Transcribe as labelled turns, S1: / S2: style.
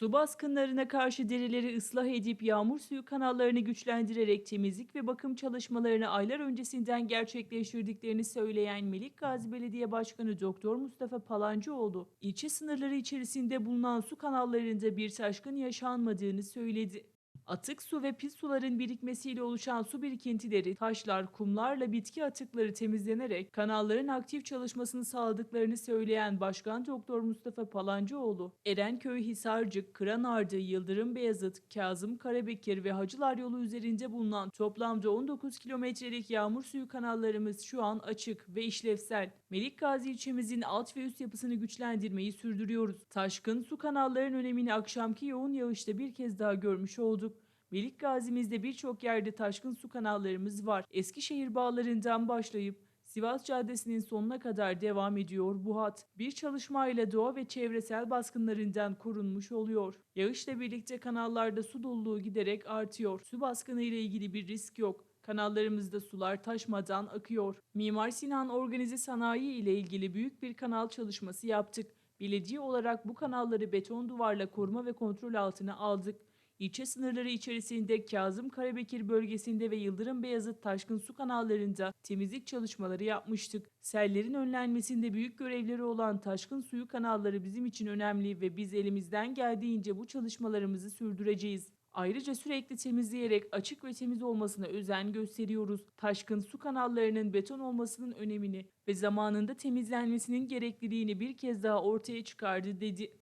S1: Su baskınlarına karşı dereleri ıslah edip yağmur suyu kanallarını güçlendirerek temizlik ve bakım çalışmalarını aylar öncesinden gerçekleştirdiklerini söyleyen Melik Gazi Belediye Başkanı Doktor Mustafa Palancıoğlu, ilçe sınırları içerisinde bulunan su kanallarında bir taşkın yaşanmadığını söyledi. Atık su ve pis suların birikmesiyle oluşan su birikintileri, taşlar, kumlarla bitki atıkları temizlenerek kanalların aktif çalışmasını sağladıklarını söyleyen Başkan Doktor Mustafa Palancıoğlu, Erenköy, Hisarcık, Kıranardı, Yıldırım Beyazıt, Kazım Karabekir ve Hacılar yolu üzerinde bulunan toplamda 19 kilometrelik yağmur suyu kanallarımız şu an açık ve işlevsel. Melik Gazi ilçemizin alt ve üst yapısını güçlendirmeyi sürdürüyoruz. Taşkın su kanalların önemini akşamki yoğun yağışta bir kez daha görmüş olduk. Melik Gazi'mizde birçok yerde taşkın su kanallarımız var. Eskişehir bağlarından başlayıp Sivas Caddesi'nin sonuna kadar devam ediyor bu hat. Bir çalışmayla doğa ve çevresel baskınlarından korunmuş oluyor. Yağışla birlikte kanallarda su doluluğu giderek artıyor. Su baskını ile ilgili bir risk yok. Kanallarımızda sular taşmadan akıyor. Mimar Sinan Organize Sanayi ile ilgili büyük bir kanal çalışması yaptık. Belediye olarak bu kanalları beton duvarla koruma ve kontrol altına aldık. İlçe sınırları içerisinde Kazım Karabekir bölgesinde ve Yıldırım Beyazıt taşkın su kanallarında temizlik çalışmaları yapmıştık. Sellerin önlenmesinde büyük görevleri olan taşkın suyu kanalları bizim için önemli ve biz elimizden geldiğince bu çalışmalarımızı sürdüreceğiz. Ayrıca sürekli temizleyerek açık ve temiz olmasına özen gösteriyoruz. Taşkın su kanallarının beton olmasının önemini ve zamanında temizlenmesinin gerekliliğini bir kez daha ortaya çıkardı dedi.